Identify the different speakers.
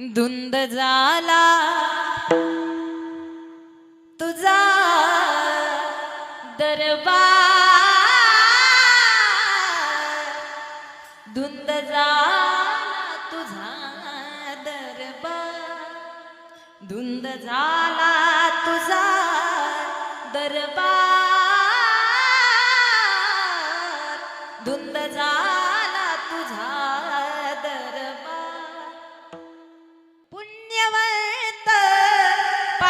Speaker 1: धुंद झाला. तुझा दरबार. धुंद झाला तुझा दरबार. धुंद झाला तुझा दरबार. धुंद झाला तुझा